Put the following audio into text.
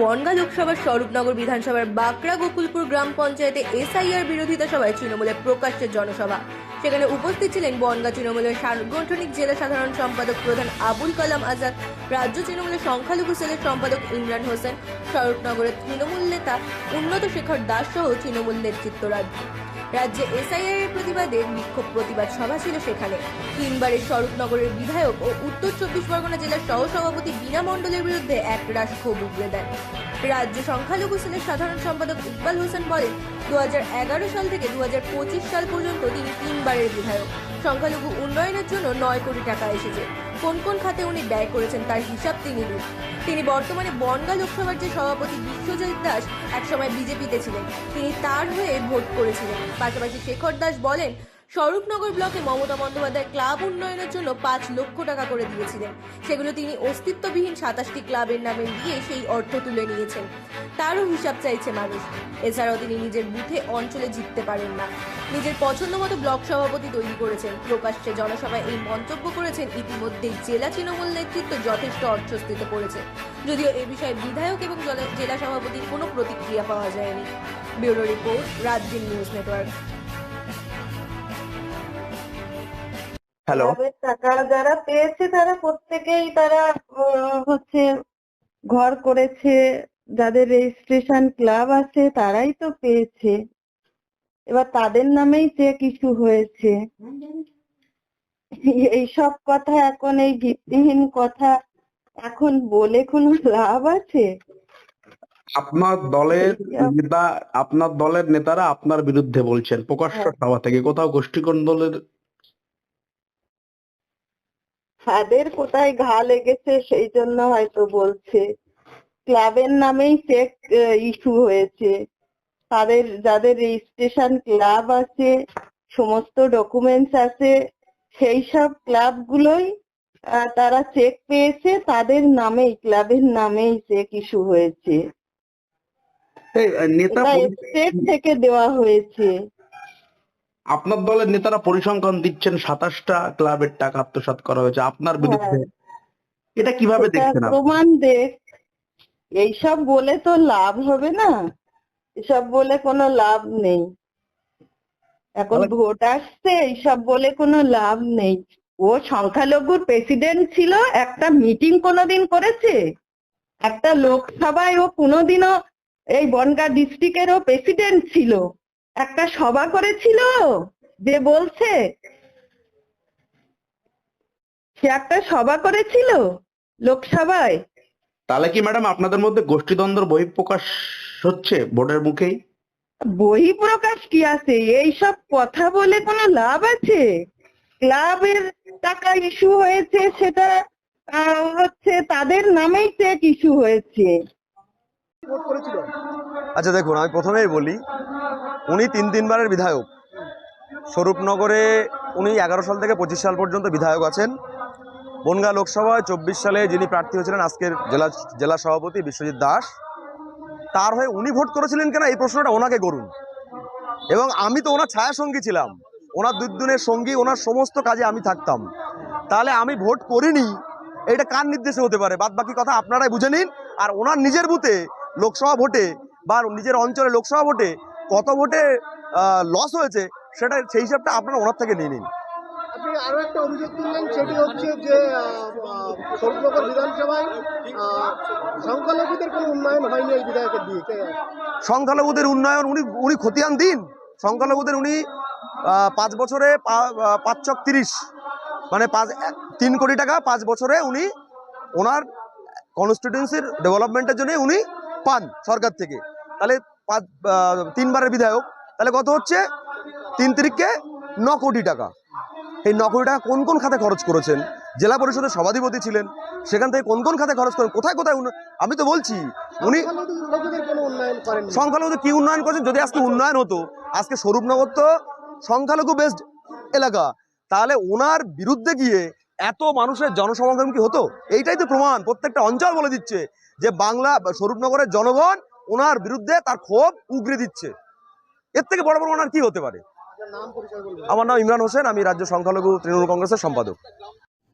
বনগা লোকসভার স্বরূপনগর বিধানসভার বাঁকড়া গোকুলপুর গ্রাম পঞ্চায়েতে এসআইআর বিরোধিতা সভায় তৃণমূলের প্রকাশ্যের জনসভা। সেখানে উপস্থিত ছিলেন বনগা তৃণমূলের সাংগঠনিক জেলা সাধারণ সম্পাদক প্রধান আবুল কালাম আজাদ, রাজ্য তৃণমূলের সংখ্যালঘু সেলের সম্পাদক ইমরান হোসেন, স্বরূপনগরের তৃণমূল নেতা উন্নত শেখর দাস সহ তৃণমূল নেতৃত্বরা। রাজ্যে এসআইআর এর প্রতিবাদে বিক্ষোভ প্রতিবাদ সভা ছিল সেখানে। তিনবারের স্বরূপনগরের বিধায়ক ও উত্তর চব্বিশ পরগনা জেলার সহসভাপতি বীণা মণ্ডলের বিরুদ্ধে এক রাশ ক্ষোভ উগড়ে দেন। রাজ্য সংখ্যালঘু সেলের সাধারণ সম্পাদক ইকবাল হোসেন বলেন দু হাজার এগারো সাল থেকে দু হাজার পঁচিশ সাল পর্যন্ত তিনি তিনবারের বিধায়ক। সংখ্যালঘু উন্নয়নের জন্য নয় কোটি টাকা এসেছে। কোন কোন খাতে উনি ব্যয় করেছেন তার হিসাব তিনি দিন। তিনি বর্তমানে বনগা লোকসভার যে সভাপতি বিশ্বজিৎ দাস একসময় বিজেপিতে ছিলেন। তিনি তার হয়ে ভোট করেছিলেন। পাশাপাশি শেখর দাস বলেন স্বরূপনগর ব্লকে মমতা বন্দ্যোপাধ্যায় ক্লাব উন্নয়নের জন্য পাঁচ লক্ষ টাকা করে দিয়েছিলেন। সেগুলো তিনি অস্তিত্ববিহীন সাতাশটি ক্লাবের নামে দিয়ে সেই অর্থ তুলে নিয়েছেন। তারও হিসাব চাইছে মানুষ। এছাড়াও তিনি নিজের বুথে অঞ্চলে জিততে পারেন না। নিজের পছন্দ মতো ব্লক সভাপতি তৈরি করেছেন। প্রকাশ্যে জনসভায় এই মন্তব্য করেছেন। ইতিমধ্যেই জেলা তৃণমূল নেতৃত্ব যথেষ্ট অর্থস্থিত করেছে যদিও এ বিষয়ে বিধায়ক এবং জেলা- সভাপতির কোনো প্রতিক্রিয়া পাওয়া যায়নি। Bureau report Rajyik news network. Hello টাকা যারা পেয়েছে তারা প্রত্যেকেই তারা হচ্ছে ঘর করেছে। যাদের রেজিস্ট্রেশন ক্লাব আছে তারাই তো পেয়েছে। এবার তাদের নামেই চেক ইস্যু হয়েছে। এইসব কথা এখন এই ভিত্তিহীন কথা এখন বলে কোনো লাভ আছে? আপনার দলের নেতা আপনার দলের নেতারা আপনার বিরুদ্ধে বলছেন প্রকাশ্য হ্যাঁ। সভা থেকে। কোথাও গোষ্ঠীকোণ দলের তাদের কোথায় ঘা লেগেছে সেই জন্য হয়তো বলছে। ক্লাবের নামেই চেক ইস্যু হয়েছে। তাদের যাদের রেজিস্ট্রেশন ক্লাব আছে সমস্ত ডকুমেন্টস আছে সেই সব ক্লাবগুলোই তারা চেক পেয়েছে তাদের নামেই ক্লাবের নামেই চেক ইস্যু হয়েছে। নেতা স্টেট থেকে দেওয়া হয়েছে। আপনার দলের নেতারা পরিসংখ্যান দিচ্ছেন সাতাশটা ক্লাবের টাকা আত্মসাৎ করা হয়েছে আপনার বিরুদ্ধে। এটা কীভাবে দেখছেন প্রমাণ দেখ এইসব বলে তো লাভ হবে না। এসব বলে কোনো লাভ নেই। এখন ভোট আসছে এইসব বলে কোনো লাভ নেই। ও সংখ্যালঘুর প্রেসিডেন্ট ছিল একটা মিটিং কোনোদিন করেছে? একটা লোকসভায় ও কোনোদিনও এই বনগাঁ ডিস্ট্রিক্টেরও প্রেসিডেন্ট ছিল। একটা সভা করেছিল যে বলছে সে একটা সভা করেছিল লোকসভায়। তাহলে কি ম্যাডাম আপনাদের মধ্যে গোষ্ঠীদ্বন্দ্বের বহিঃপ্রকাশ হচ্ছে ভোটের মুখেই? বহিঃপ্রকাশ কি আছে? এইসব কথা বলে কোনো লাভ আছে? ক্লাবের টাকা ইস্যু হয়েছে সেটা আহ, হচ্ছে তাদের নামেই চেক ইস্যু হয়েছে। আচ্ছা দেখুন আমি প্রথমেই বলি উনি তিন তিনবারের বিধায়ক। স্বরূপনগরে উনি এগারো সাল থেকে পঁচিশ সাল পর্যন্ত বিধায়ক আছেন। বনগাঁ লোকসভায় চব্বিশ সালে যিনি প্রার্থী হয়েছিলেন, আজকের জেলা জেলা সভাপতি বিশ্বজিৎ দাস। তার হয়ে উনি ভোট করেছিলেন কেন? এই প্রশ্নটা ওনাকে করুন। এবং আমি তো ওনার ছায়া সঙ্গী ছিলাম। ওনার দুদিনের সঙ্গী, ওনার সমস্ত কাজে আমি থাকতাম। তাহলে আমি ভোট করিনি, এটা কার নির্দেশে হতে পারে? বাদ বাকি কথা আপনারাই বুঝে নিন। আর ওনার নিজের বুথে লোকসভা ভোটে বা নিজের অঞ্চলে লোকসভা ভোটে কত ভোটে লস হয়েছে সেটা সেই হিসাবটা আপনারা ওনার থেকে নিয়ে নিন। আপনি আরও একটা অভিযোগ তুললেন সেটি হচ্ছে যে আহ, আহ, স্বরূপনগর বিধানসভায় সংখ্যালঘুদের কোনো উন্নয়ন হয়নি এই বিধায়কের সংখ্যালঘুদের উন্নয়ন উনি উনি খতিয়ান দিন। সংখ্যালঘুদের উনি পাঁচ বছরে পাঁচ চক তিরিশ। মানে পাঁচ এক- তিন কোটি টাকা পাঁচ বছরে উনি ওনার কনস্টিটিউন্সির ডেভেলপমেন্টের জন্য উনি পান সরকার থেকে। তাহলে পাঁচ তিনবারের বিধায়ক। তাহলে কত হচ্ছে? তিন তিরিখকে ন কোটি টাকা। এই ন কোটি টাকা কোন কোন খাতে খরচ করেছেন? জেলা পরিষদের সভাধিপতি ছিলেন। সেখান থেকে কোন কোন খাতে খরচ করেন? কোথায় কোথায় আমি তো বলছি, উনি সংখ্যালঘু কি উন্নয়ন করেছেন? যদি আজকে উন্নয়ন হতো, আজকে স্বরূপনগর তো সংখ্যালঘু বেসড এলাকা। তাহলে ওনার বিরুদ্ধে গিয়ে এত মানুষের জনসমাগম কি হতো? এইটাই তো প্রমাণ। প্রত্যেকটা অঞ্চল বলে দিচ্ছে যে বাংলা স্বরূপনগরের জনগণ ওনার বিরুদ্ধে তার ক্ষোভ উগরে দিচ্ছে। এর থেকে বড় বড় ওনার কি হতে পারে? আমার নাম ইমরান হোসেন আমি রাজ্য সংখ্যালঘু তৃণমূল কংগ্রেসের সম্পাদক।